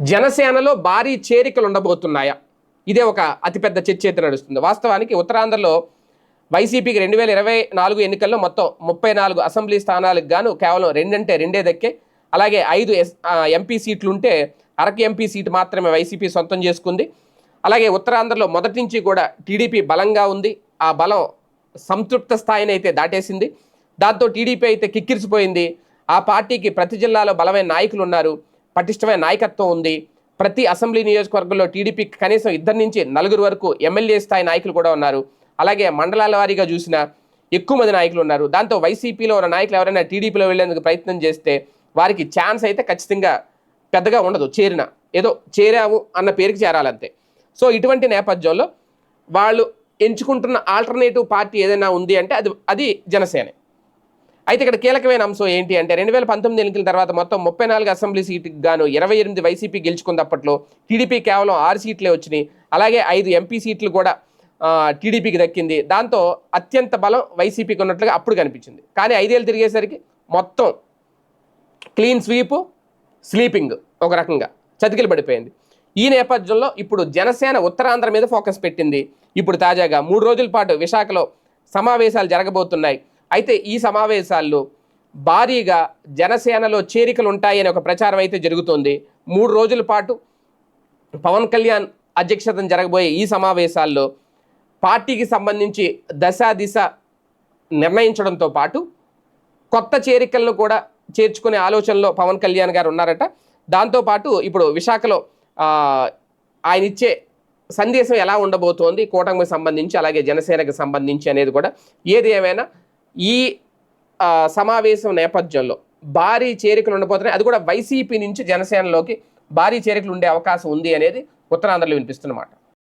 జనసేనలో భారీ చేరికలు ఉండబోతున్నాయా? ఇదే ఒక అతిపెద్ద చర్చ అయితే నడుస్తుంది. వాస్తవానికి ఉత్తరాంధ్రలో వైసీపీకి రెండు వేల ఇరవై నాలుగు ఎన్నికల్లో మొత్తం ముప్పై నాలుగు అసెంబ్లీ స్థానాలకు గాను కేవలం రెండంటే రెండే దక్కే. అలాగే ఐదు ఎస్ ఎంపీ సీట్లు ఉంటే అరకు ఎంపీ సీటు మాత్రమే వైసీపీ సొంతం చేసుకుంది. అలాగే ఉత్తరాంధ్రలో మొదటి నుంచి కూడా టీడీపీ బలంగా ఉంది. ఆ బలం సంతృప్త స్థాయిని అయితే దాటేసింది. దాంతో టీడీపీ అయితే కిక్కిరిసిపోయింది. ఆ పార్టీకి ప్రతి జిల్లాలో బలమైన నాయకులు ఉన్నారు పటిష్టమైన నాయకత్వం ఉంది. ప్రతి అసెంబ్లీ నియోజకవర్గంలో టీడీపీ కనీసం ఇద్దరు నుంచి నలుగురు వరకు ఎమ్మెల్యే స్థాయి నాయకులు కూడా ఉన్నారు. అలాగే మండలాల వారీగా చూసిన ఎక్కువ మంది నాయకులు ఉన్నారు. దాంతో వైసీపీలో ఉన్న నాయకులు ఎవరైనా టీడీపీలో వెళ్ళేందుకు ప్రయత్నం చేస్తే వారికి ఛాన్స్ అయితే ఖచ్చితంగా పెద్దగా ఉండదు. చేరిన ఏదో చేరాము అన్న పేరుకి చేరాలంతే. సో ఇటువంటి నేపథ్యంలో వాళ్ళు ఎంచుకుంటున్న ఆల్టర్నేటివ్ పార్టీ ఏదైనా ఉంది అంటే అది అది జనసేనే. అయితే ఇక్కడ కీలకమైన అంశం ఏంటి అంటే రెండు వేల పంతొమ్మిది ఎన్నికల తర్వాత మొత్తం ముప్పై నాలుగు అసెంబ్లీ సీటుకి గాను ఇరవై ఎనిమిది వైసీపీ గెలుచుకున్నప్పట్లో టీడీపీ కేవలం ఆరు సీట్లే వచ్చినాయి. అలాగే ఐదు ఎంపీ సీట్లు కూడా టీడీపీకి దక్కింది. దాంతో అత్యంత బలం వైసీపీకి ఉన్నట్లుగా అప్పుడు కనిపించింది. కానీ ఐదేళ్ళు తిరిగేసరికి మొత్తం క్లీన్ స్వీప్ స్లీపింగ్ ఒక రకంగా చతికిలు పడిపోయింది. ఈ నేపథ్యంలో ఇప్పుడు జనసేన ఉత్తరాంధ్ర మీద ఫోకస్ పెట్టింది. ఇప్పుడు తాజాగా మూడు రోజుల పాటు విశాఖలో సమావేశాలు జరగబోతున్నాయి. అయితే ఈ సమావేశాల్లో భారీగా జనసేనలో చేరికలు ఉంటాయని ఒక ప్రచారం అయితే జరుగుతోంది. మూడు రోజుల పాటు పవన్ కళ్యాణ్ అధ్యక్షతన జరగబోయే ఈ సమావేశాల్లో పార్టీకి సంబంధించి దశ దిశ నిర్ణయించడంతో పాటు కొత్త చేరికలను కూడా చేర్చుకునే ఆలోచనలో పవన్ కళ్యాణ్ గారు ఉన్నారట. దాంతోపాటు ఇప్పుడు విశాఖలో ఆయన ఇచ్చే సందేశం ఎలా ఉండబోతోంది కూటమికి సంబంధించి అలాగే జనసేనకు సంబంధించి అనేది కూడా ఏది ఏమైనా ఈ సమావేశం నేపథ్యంలో భారీ చేరికలు ఉండబోతున్నాయి. అది కూడా వైసీపీ నుంచి జనసేనలోకి భారీ చేరికలు ఉండే అవకాశం ఉంది అనేది ఉత్తరాంధ్రలో వినిపిస్తున్నమాట